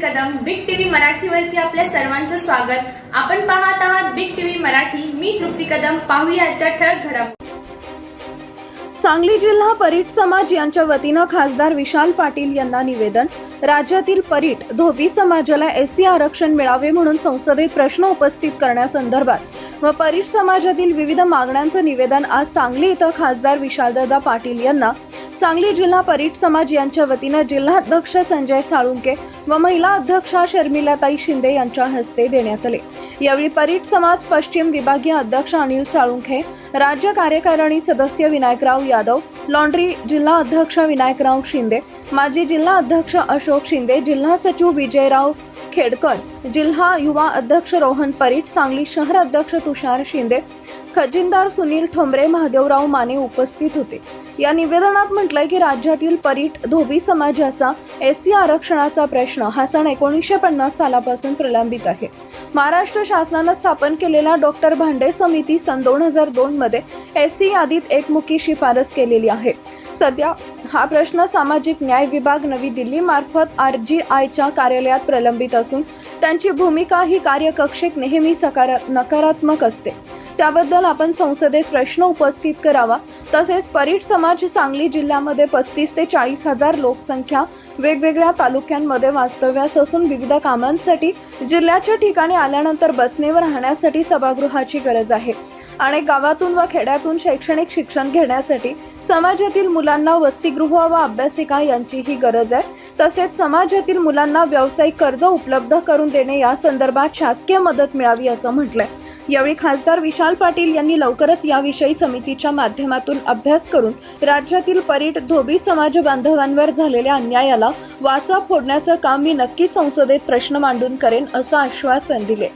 मराठीवरती आपल्या सर्वांचं स्वागत. आपण पाहत आहात बिग टीव्ही मराठी. मी तृप्ती कदम. पाहूया आजच्या ठळक घडामोडी. सांगली जिल्हा परीट समाज यांच्या वतीनं खासदार विशाल पाटील यांना निवेदन. राज्यातील परीट धोबी समाजाला एससी आरक्षण मिळावे म्हणून संसदेत प्रश्न उपस्थित करण्यासंदर्भात व परीट समाजातील विविध मागण्यांचं निवेदन आज सांगली इथं खासदार विशालदादा पाटील यांना सांगली जिल्हा परीट समाज यांच्या वतीनं जिल्हाध्यक्ष संजय साळुंके व महिला अध्यक्षा शर्मिलाताई शिंदे यांच्या हस्ते देण्यात आले. यावेळी परीट समाज पश्चिम विभागीय अध्यक्ष अनिल साळुंखे राज्य कार्यकारिणी सदस्य विनायकराव यादव लॉन्ड्री जिल्हा अध्यक्ष विनायकराव शिंदे माजी जिल्हा अध्यक्ष अशोक शिंदे जिल्हा सचिव विजयराव खेडकर जिल्हा युवा अध्यक्ष रोहन परीट सांगली शहर अध्यक्ष तुषार शिंदे खजिनदार सुनील ठोंबरे महादेवराव माने उपस्थित होते. या निवेदनात म्हटलंय की राज्यातील परीट धोबी समाजाचा एस सी आरक्षणाचा प्रश्न हा सण एकोणीसशे पन्नास सालापासून प्रलंबित आहे. महाराष्ट्र शासनानं स्थापन केलेला डॉक्टर भांडे समिती सन दोन हजार दोनमध्ये एस सी यादीत एकमुखी शिफारस केलेली आहे. सध्या हा प्रश्न सामाजिक न्याय विभाग नवी दिल्ली मार्फत आर जी आयच्या कार्यालयात प्रलंबित असून त्यांची भूमिका ही कार्यकक्षेत नेहमी सकारा नकारात्मक असते. त्याबद्दल आपण संसदेत प्रश्न उपस्थित करावा. तसेच परीट समाज सांगली जिल्ह्यामध्ये पस्तीस ते चाळीस हजार लोकसंख्या वेगवेगळ्या तालुक्यांमध्ये वास्तव्यास असून विविध कामांसाठी जिल्ह्याच्या ठिकाणी आल्यानंतर बसने व राहण्यासाठी सभागृहाची गरज आहे. अनेक गावातून व खेड्यातून शैक्षणिक शिक्षण घेण्यासाठी समाजातील मुलांना वसतिगृह व अभ्यासिका यांचीही गरज आहे. तसेच समाजातील मुलांना व्यावसायिक कर्ज उपलब्ध करून देणे या संदर्भात शासकीय मदत मिळावी असं म्हटलंय. यावेळी खासदार विशाल पाटील यांनी लवकरच याविषयी समितीच्या माध्यमातून अभ्यास करून राज्यातील परीट धोबी समाज बांधवांवर झालेल्या अन्यायाला वाचा फोडण्याचं काम मी नक्की संसदेत प्रश्न मांडून करेन असं आश्वासन दिले.